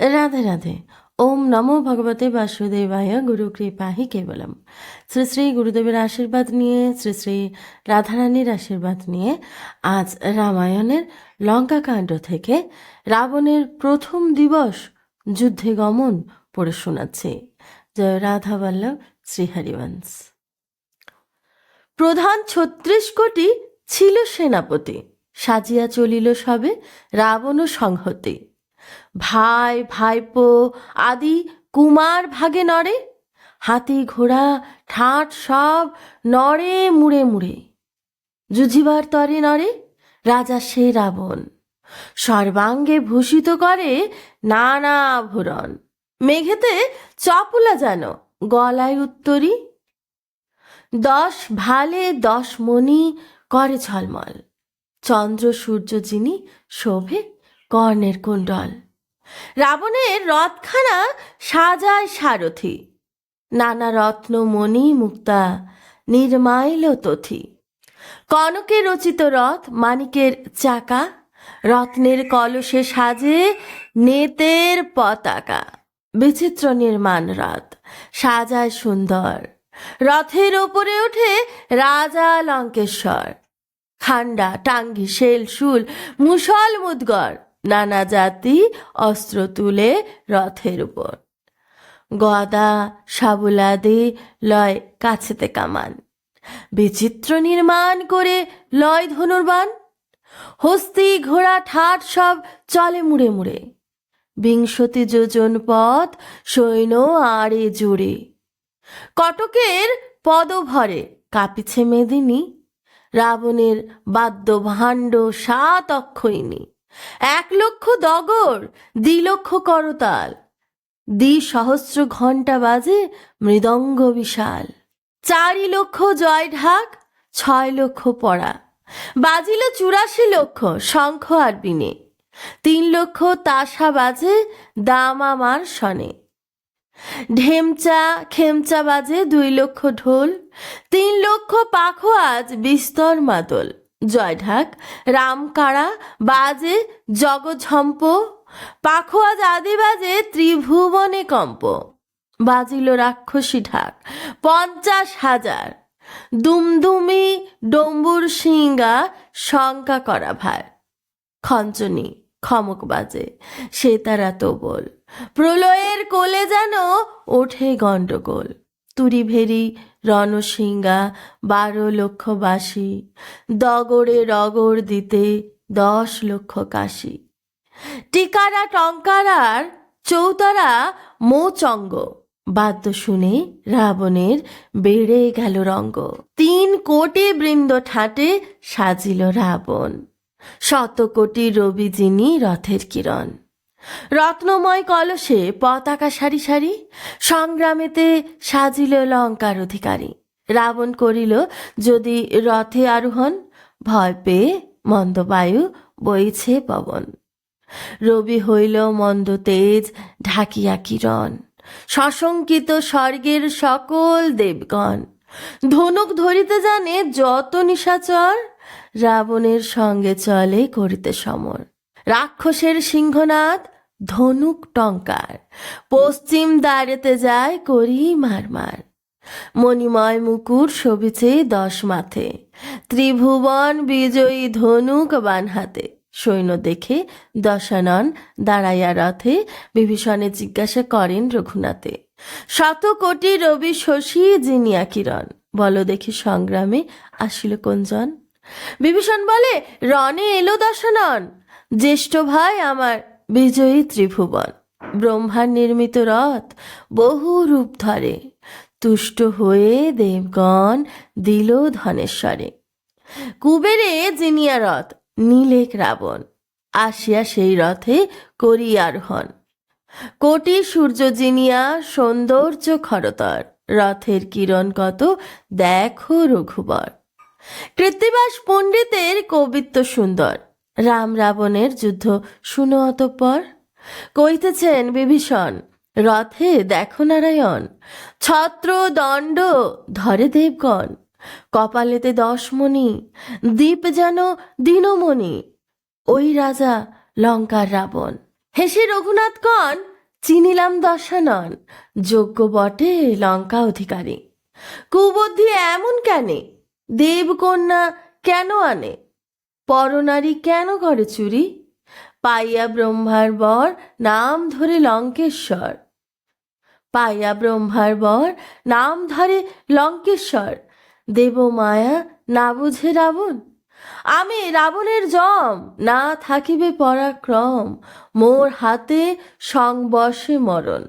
রাধে রাধে ওম নমো ভগবতে বাসুদেবায় গুরু কৃপাহি কেবলম শ্রী শ্রী গুরুদেবের আশীর্বাদ নিয়ে, শ্রী শ্রী রাধারানীর আশীর্বাদ নিয়ে আজ রামায়ণের লঙ্কাকাণ্ড থেকে রাবণের প্রথম দিবস যুদ্ধে গমন পড়ে শোনাচ্ছে। জয় রাধা বল্লভ শ্রীহরিবংশ প্রধান ছত্রিশ কোটি ছিল সেনাপতি। সাজিয়া চলিল সবে রাবণ সংহতি। ভাই, ভাইপো, আদি, কুমার ভাগে নড়ে, হাতি ঘোড়া, ঠাট সব নড়ে মুড়ে মুড়ে। যুঝিবার তরে নড়ে রাজা সে রাবণ। সর্বাঙ্গে ভূষিত করে নানা আভরণ। মেঘেতে চপলা যেন গলায় উত্তরী। দশ ভালে দশ মণি করে ঝলমল। চন্দ্র সূর্য যিনি শোভে কর্ণের কুণ্ডল। রাবণের রথখানা সাজায় সারথি। নানা রত্ন মণি মুক্তা নির্মাইল তথি। কনকে রচিত রথ, মানিকের চাকা। রত্নের কলসে সাজে নেতের পতাকা। বিচিত্র নির্মাণ রথ, সাজায় সুন্দর। রথের ওপরে ওঠে রাজা লঙ্কেশ্বর। খান্ডা, টাঙ্গি, শেল, শুল মুসল মুদগর। নানা জাতি অস্ত্র তুলে রথের উপর। গদা সাবুলাদি লয় কাছেতে কামান। বিচিত্র নির্মাণ করে লয় ধনুর্বান হস্তি, ঘোড়া, ঠাট সব চলে মুড়ে মুড়ে। বিংশতি যোজন পথ, সৈন্য, আড়ে জুড়ে। কটকের পদভরে কাঁপিছে মেদিনী। রাবণের বাদ্য ভাণ্ড সাত অক্ষয়িনী। এক লক্ষ দগর দ্বিলক্ষ করতাল। দ্বি সহস্র ঘণ্টা বাজে মৃদঙ্গ বিশাল। চারি লক্ষ জয় ঢাক, ছয় লক্ষ পড়া। বাজিল চুরাশি লক্ষ শঙ্খ আর বিনে। তিন লক্ষ তাসা বাজে দামামার সনে। ঢেমচা, খেমচা বাজে দুই লক্ষ ঢোল। তিন লক্ষ পাখো আজ বিস্তর মাদল। জয়ঢাক, রামকাড়া, বাজে, জগঝম্প, পাখোয়া আজ আদি বাজে, ত্রিভুবনে কম্প। বাজিল রাক্ষসী ঢাক, পঞ্চাশ হাজার। দুমদুমি ডম্বুর সিঙ্গা শঙ্কা করা ভার। খঞ্চনি, খমক বাজে, সে তারা তো বল প্রলয়ের কোলে যেন ওঠে গণ্ডগোল। তুরি ভেরি রণসিংহা, বারো লক্ষ বাসী দগরে রগর দিতে দশ লক্ষ কাশি। টিকারা টঙ্কারার চৌতারা মোচঙ্গ, বাদ্য শুনে রাবণের বেড়ে গেল রঙ্গ। তিন কোটি বৃন্দ ঠাটে সাজিল রাবণ, শত কোটি রবি যিনি রথের কিরণ। রত্নময় কলসে পতাকা সারি সারি, সংগ্রামেতে সাজিল লঙ্কার অধিকারী। রাবণ করিল, যদি রথে আরোহণ, ভয় পেয়ে মন্দবায়ু বইছে পবন। রবি হইল মন্দ তেজ, ঢাকিয়া কিরণ। সশঙ্কিত স্বর্গের সকল দেবগণ। ধনুক ধরিতে জানে যত নিশাচর, রাবণের সঙ্গে চলে করিতে সমর। রাক্ষসের সিংহনাদ ধনুক টঙ্কার। পশ্চিম দ্বারেতে যায় করি মার মার মণিময় মুকুর শোভিছে দশ মাথে। ত্রিভুবন বিজয়ী ধনুক বান হাতে। সৈন্য দেখে দশানন দাঁড়াইয়া রথে বিভীষণে জিজ্ঞাসা করেন রঘুনাথে, শত কোটি রবি শশী জিনিয়া কিরণ বলো দেখি সংগ্রামে আসিল কোনজন? বিভীষণ বলে, রণে এলো দশানন। জ্যেষ্ঠ ভাই আমার বিজয়ী ত্রিভুবন। ব্রহ্মার নির্মিত রথ বহু রূপ ধরে। তুষ্ট হয়ে দেবগণ দিল ধনেশ্বরে। কুবেরে জিনিয়া রথ, নীলেক রাবণ, আসিয়া সেই রথে করি আরোহণ কোটি সূর্য জিনিয়া, সৌন্দর্য খরতর, রথের কিরণ কত, দেখো রঘুবর। কৃত্তিবাস পণ্ডিতের কবিত্ব সুন্দর রাম রাবণের যুদ্ধ শুনো অতঃপর। কইতেছেন বিভীষণ, রথে দেখো নারায়ণ, ছত্র, দণ্ড, ধরে দেবগণ, কপালেতে দশমণি, দ্বীপ যেন দিনমণি, ওই রাজা লঙ্কার রাবণ। হেসে রঘুনাথ কন চিনিলাম দশানন, যোগ্য বটে লঙ্কা অধিকারী। কুবুদ্ধি এমন কেনে, দেবকন্যা কেন আনে? পরনারী কেন করে চুরি? পাইয়া ব্রহ্মার বর নাম ধরে লঙ্কেশ্বর। পাইয়া ব্রহ্মার বর নাম ধরে লঙ্কেশ্বর। দেব মায়া না বুঝে রাবণ? আমি রাবণের জম, না থাকিবে পরাক্রম। মোর হাতে সংবশে মরণ।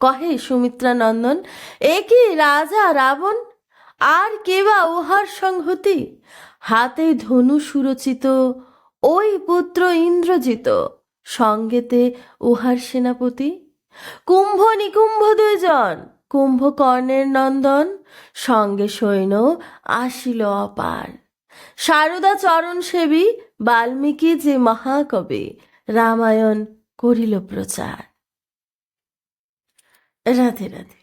কহে সুমিত্রা নন্দন এ কি রাজা রাবণ? আর কেবা উহার সংহতি? হাতে ধনু সুরচিত, ওই পুত্র ইন্দ্রজিত। সঙ্গেতে উহার সেনাপতি, কুম্ভ নিকুম্ভ দুইজন, কুম্ভকর্ণের নন্দন, সঙ্গে সৈন্য আসিল অপার। সারদা চরণ সেবী বাল্মীকি যে মহাকবি, রামায়ণ করিল প্রচার। রাধে রাধে।